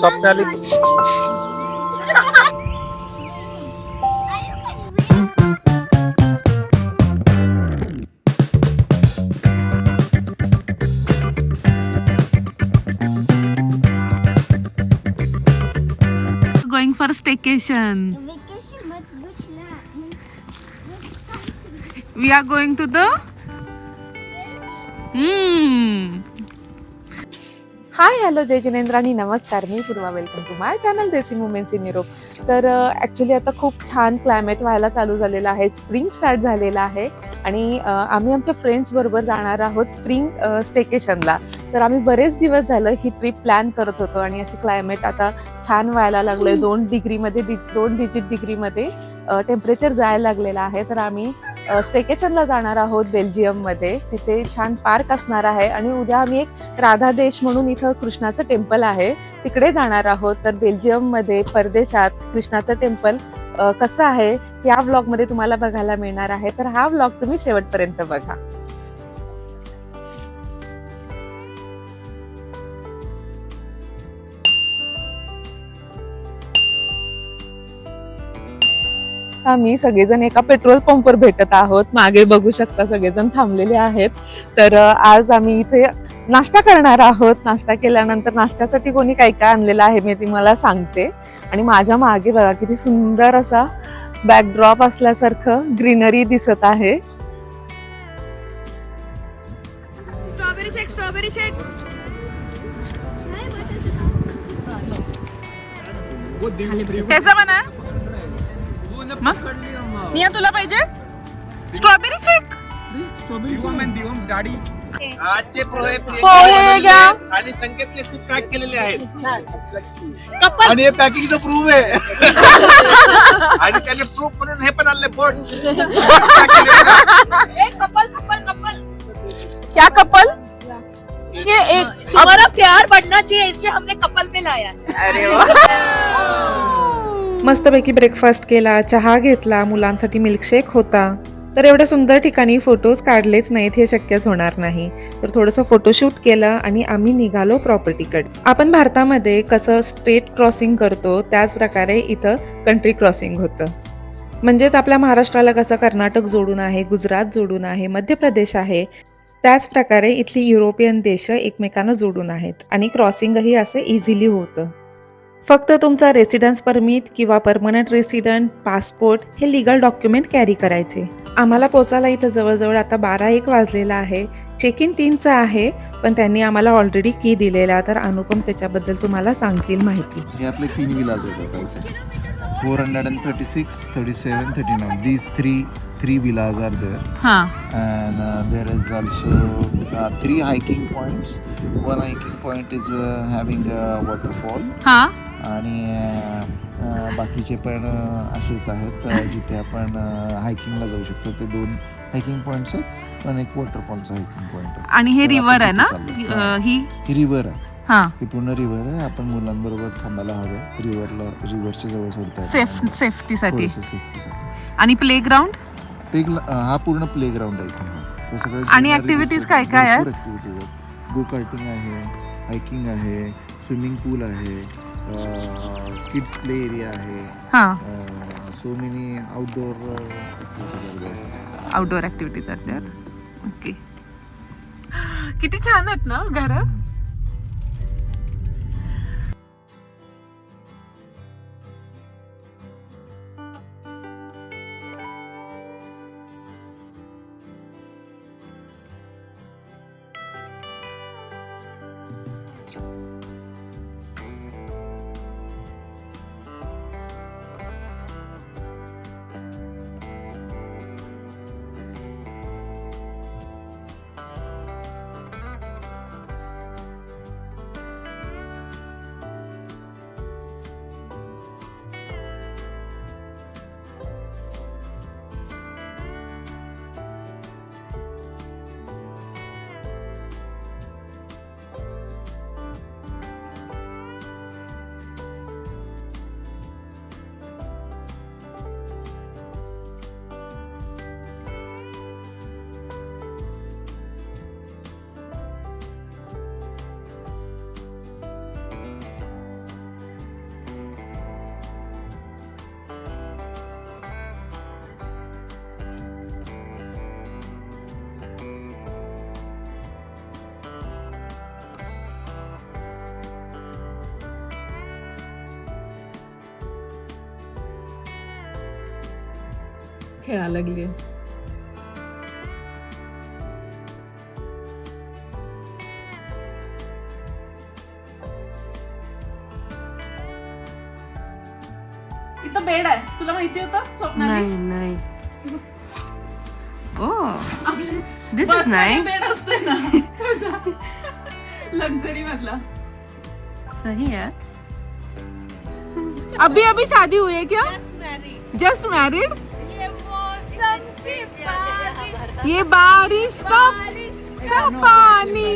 স্বপ্নে going for staycation. We are going to the. Hmm. Hi hello जय जिनेंद्र आणि नमस्कार मी Purva welcome to my channel desi moments in Europe तर uh, actually आता खूप छान क्लायमेट व्हायला चालू झालेलं आहे. स्प्रिंग स्टार्ट झालेलं आहे. आणि uh, आम्ही आमच्या फ्रेंड्सबरोबर जाणार आहोत स्प्रिंग स्टेकेशनला uh, तर आम्ही बरेच दिवस झालं ही ट्रिप प्लॅन करत होतो आणि असे क्लायमेट आता छान व्हायला लागलं आहे दोन डिग्रीमध्ये डि- दोन डिजिट डिग्रीमध्ये टेम्परेचर जायला लागलेलं आहे. तर आम्ही स्टेकेशनला जाणार आहोत बेल्जियममध्ये. तिथे छान पार्क असणार आहे आणि उद्या आम्ही एक राधा देश म्हणून इथं कृष्णाचं टेम्पल आहे. तिकडे जाणार आहोत. तर बेल्जियममध्ये परदेशात कृष्णाचं टेम्पल कसं आहे या व्लॉगमध्ये तुम्हाला बघायला मिळणार आहे. तर हा व्लॉग तुम्ही शेवटपर्यंत बघा. आम्ही सगळेजण एका पेट्रोल पंपवर भेटत आहोत. मागे बघू शकता सगळेजण थांबलेले आहेत. तर आज आम्ही इथे नाश्ता करणार आहोत. नाश्ता केल्यानंतर नाश्त्यासाठी कोणी काय काय आणलेलं आहे मी तुम्हाला सांगते. आणि माझ्या मागे बघा किती सुंदर असा बॅकड्रॉप असल्यासारखं ग्रीनरी दिसत आहे. स्ट्रॉबेरी शेक स्ट्रॉबेरी शेक त्याचा म्हणा मस्त निया तुला पाहिजे? स्ट्रॉबेरी शेक गाडी। आजचे पोहे पोहे घ्या. आणि खूप पॅक केलेले आहेत. आणि हे पॅकिंगचं प्रूफ आहे. आणि त्याने प्रूफ म्हणून हे पण आणले बोट. Couple couple couple. क्या कपल? ये एक हमारा प्यार बढ़ना चाहिए इसलिए हमने कपल पे लाया है। अरे मस्तपैकी ब्रेकफास्ट केला चहा घेतला मुलांसाठी मिल्कशेक होता. तर एवढ्या सुंदर ठिकाणी फोटोज काढलेच नाहीत हे शक्यच होणार नाही. तर थोडंसं फोटोशूट केलं आणि आम्ही निघालो प्रॉपर्टीकडे आपण भारतामध्ये कसं स्टेट क्रॉसिंग करतो त्याच प्रकारे इथं कंट्री क्रॉसिंग होतं. म्हणजेच आपल्या महाराष्ट्राला कसं कर्नाटक जोडून आहे गुजरात जोडून आहे मध्य प्रदेश आहे त्याच प्रकारे इथली युरोपियन देश एकमेकांना जोडून आहेत. आणि क्रॉसिंगही असं इझिली होतं. फक्त तुमचा रेसिडन्स परमिट किंवा परमनंट रेसिडंट पासपोर्ट हे लिगल डॉक्युमेंट कॅरी करायचे. आम्हाला पोचायला इथं जवळजवळ आता बारा एक वाजलेला आहे. चेक इन तीनचा आहे पण त्यांनी आम्हाला ऑलरेडी की दिलेला तर अनुपम त्याच्याबद्दल तुम्हाला सांगतील माहिती. हे आपले तीन विलाज आहेत four hundred and thirty six thirty seven thirty nine these three three villas are there हां and there is also three hiking points one hiking point is having waterfall हां. आणि बाकीचे पण असेच आहेत जिथे आपण हायकिंगला जाऊ शकतो. ते दोन हायकिंग पॉईंट्स आहेत पण एक वॉटरफॉलचं हायकिंग पॉईंट आहे. आणि हे रिव्हर आहे ना? ही रिव्हर आहे. हां. ही पूर्ण रिव्हर आहे. आपण मुलांबरोबर थांबायला हवं रिव्हरला रिव्हरच्या जवळ सोडतात सेफ सेफ्टीसाठी. आणि प्ले ग्राउंड प्ले हा पूर्ण प्ले ग्राउंड आहे सगळं आणि दिसतं. काय काय आहेत? गो कार्टिंग आहे हायकिंग आहे स्विमिंग पूल आहे. किड्स प्ले एरिया आहे. हां. So many outdoor outdoor activities आहेत. ओके किती छान आहेत ना घर? खेळा लागली इथं बेड आहे. तुला माहिती होतं स्वप्नाली? नाही ओ दिस इज नाइस बेड असते ना. लक्झरी मधला. सही है. अभी अभी शादी हुई है क्या? जस्ट मैरिड ये बारिश का का पानी।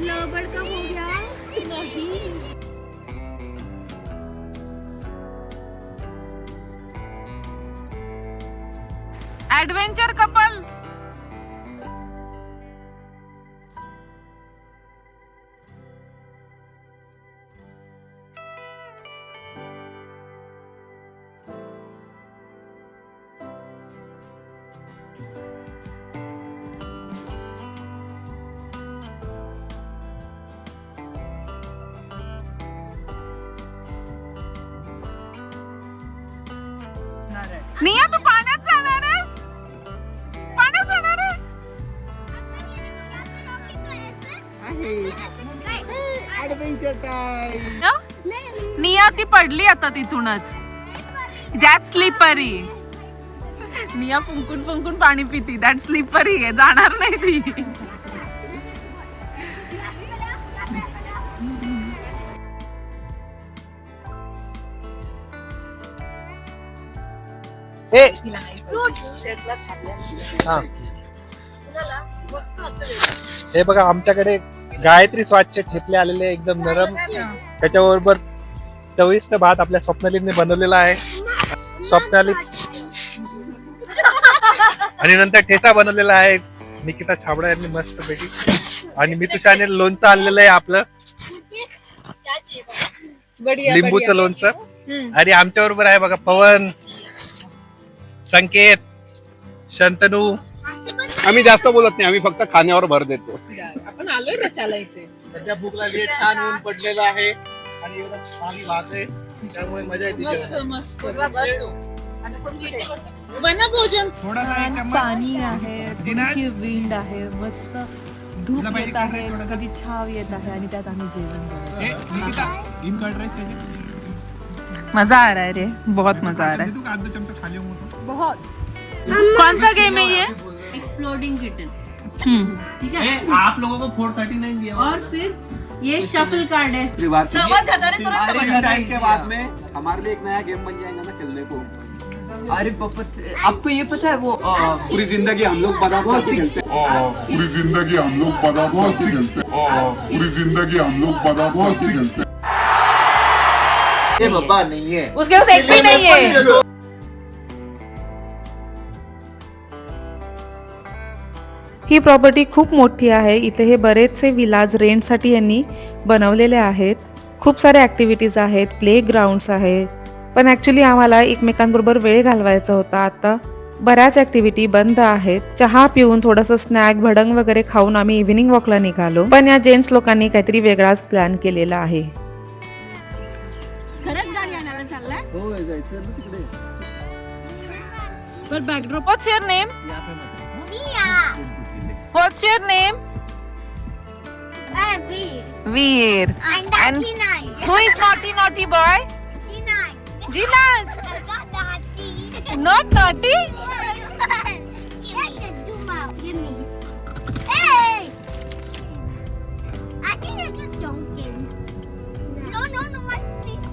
लवबर्ड कब हो गया। नहीं एडवेंचर कपल। निया तू पाण्यात जाणार आहेस पाण्यात जाणार आहेस? निया ती पडली आता तिथूनच दॅट स्लिपरी निया फुंकून फुंकून पाणी पिती दॅट स्लिपरी आहे जाणार नाही ती हे हा. हे बघा आमच्याकडे गायत्री स्वादचे ठेपले आलेले एकदम नरम. त्याच्याबरोबर चविष्ट भात आपल्या स्वप्नालीने बनवलेला आहे. स्वप्नाली आणि नंतर ठेसा बनवलेला आहे. निकिता छाबडा यांनी मस्त पैकी आणि मितुषाने लोणचं आणलेलं आहे आपलं. लिंबूचं लोणचं. आणि आमच्या बरोबर आहे बघा पवन. संकेत शंतनू. आम्ही जास्त बोलत नाही आम्ही फक्त खाण्यावर भर देतो. आपण आलोय कशाला इथे? सध्या भूक लागली आहे छान ऊन पडलेलं आहे आणि एवढं पाणी वाहत आहे त्यामुळे मजा येते मस्त. मस्त. वनभोजन पाणी आहे थोडीशी विंड आहे मस्त. धूप येत आहे कधी छाव येत आहे आणि त्यात आम्ही जेवण करतो. मजा आ रहा है रे बहुत मजा आ रहा है. बहुत। कौन सा गेम है ये? एक्सप्लोडिंग किटन हम्म। ठीक है? आप लोगों को फोर थर्टी नाइन दिया और फिर ये शफल कार्ड है। समझ जाता है तुरंत समझ जाता है। के बाद में हमारे लिए एक नया गेम बन जाएगा ना खेलने को। अरे आपको ये पता है वो पूरी ज़िंदगी हम लोग बादाम साथ ही। खेलते पूरी ज़िंदगी हम लोग बादाम से खेलते हैं। पूरी ज़िंदगी हम लोग बादाम से खेलते हैं। हे बाबा नाहीये उसके पास एक भी नहीं है। ही प्रॉपर्टी खूप मोठी आहे. इथे हे बरेचसे विलाज रेंटसाठी यांनी बनवलेले आहेत. खूप सारे ॲक्टिव्हिटीज आहेत प्ले ग्राउंड्स आहे. पण ॲक्च्युली आम्हाला एकमेकांबरोबर वेळ घालवायचा होता. आता बऱ्याच ॲक्टिव्हिटी बंद आहेत. चहा पिऊन थोडंसं स्नॅक भडंग वगैरे खाऊन आम्ही इव्हिनिंग वॉकला निघालो. पण या जेंट्स लोकांनी काहीतरी वेगळाच प्लॅन केलेला आहे. हो backdrop name What's your name? Uh, Veer. Veer. And, and who is naughty naughty boy? Dinaj. Dinaj. Not naughty.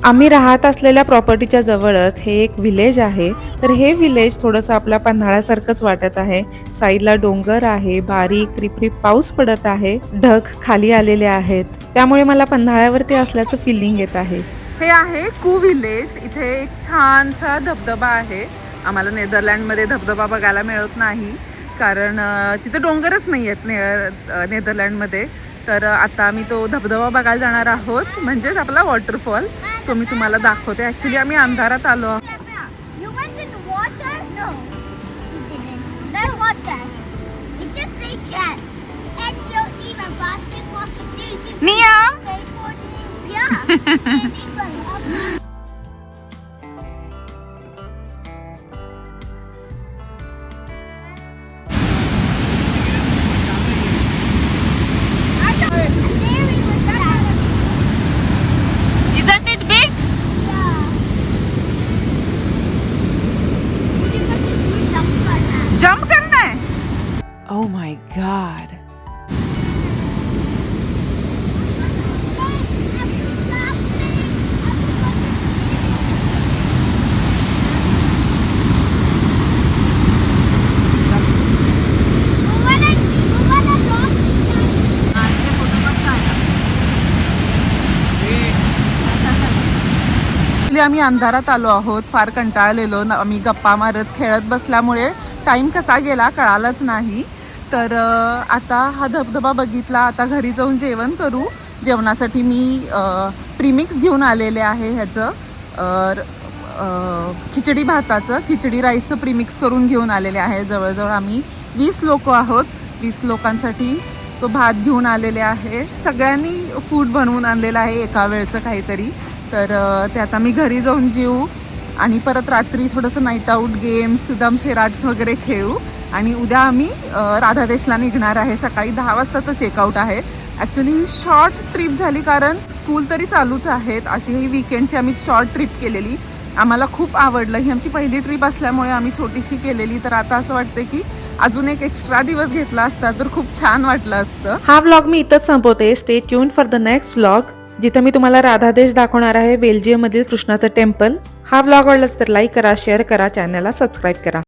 आम्ही राहत असलेल्या प्रॉपर्टीच्या जवळच हे एक विलेज आहे. तर हे विलेज थोडंसं आपल्या पन्हाळ्यासारखंच वाटत आहे. साईडला डोंगर आहे बारीक रिपरिप पाऊस पडत आहे ढग खाली आलेले आहेत. त्यामुळे मला पन्हाळ्यावरती असल्याचं फिलिंग येत आहे. हे आहे कू विलेज. इथे एक छानसा धबधबा आहे. आम्हाला नेदरलँडमध्ये धबधबा बघायला मिळत नाही. कारण तिथं तिथे डोंगरच नाही आहेत ने नेदरलँडमध्ये. तर आता आम्ही तो धबधबा बघायला जाणार आहोत. म्हणजेच आपला वॉटरफॉल तो मी तुम्हाला दाखवते. ॲक्च्युली आम्ही अंधारात आलो आहोत. आम्ही अंधारात आलो आहोत फार कंटाळलेलो आम्ही गप्पा मारत खेळत बसल्यामुळे टाईम कसा गेला कळालाच नाही. तर आता हा धबधबा बघितला आता घरी जाऊन जेवण करू. जेवणासाठी मी प्रीमिक्स घेऊन आलेले आहे ह्याचं. खिचडी भाताचं खिचडी राईसचं प्रीमिक्स करून घेऊन आलेले आहे. जवळजवळ आम्ही वीस लोक आहोत. वीस लोकांसाठी तो भात घेऊन आलेले आहे. सगळ्यांनी फूड बनवून आणलेलं आहे एका वेळचं काहीतरी. तर ते आता मी घरी जाऊन जेऊ आणि परत रात्री थोडंसं night out games dumb charades वगैरे खेळू. आणि उद्या आम्ही राधादेशला निघणार आहे. सकाळी दहा वाजताचं चेकआउट आहे. ॲक्च्युली ही शॉर्ट ट्रिप झाली कारण स्कूल तरी चालूच आहेत. अशी ही विकेंडची आम्ही शॉर्ट ट्रिप केलेली. आम्हाला खूप आवडलं. ही आमची पहिली ट्रिप असल्यामुळे आम्ही छोटीशी केलेली. तर आता असं वाटतं की अजून एक एक्स्ट्रा दिवस घेतला असता तर खूप छान वाटलं असतं. हा व्लॉग मी इथंच संपवते. Stay tune for the next vlog जिथं मी तुम्हाला राधादेश दाखवणार आहे बेल्जियम मधील कृष्णाचं टेम्पल. हा व्लॉग आवडलाच तर लाईक करा शेअर करा चॅनलला सबस्क्राईब करा.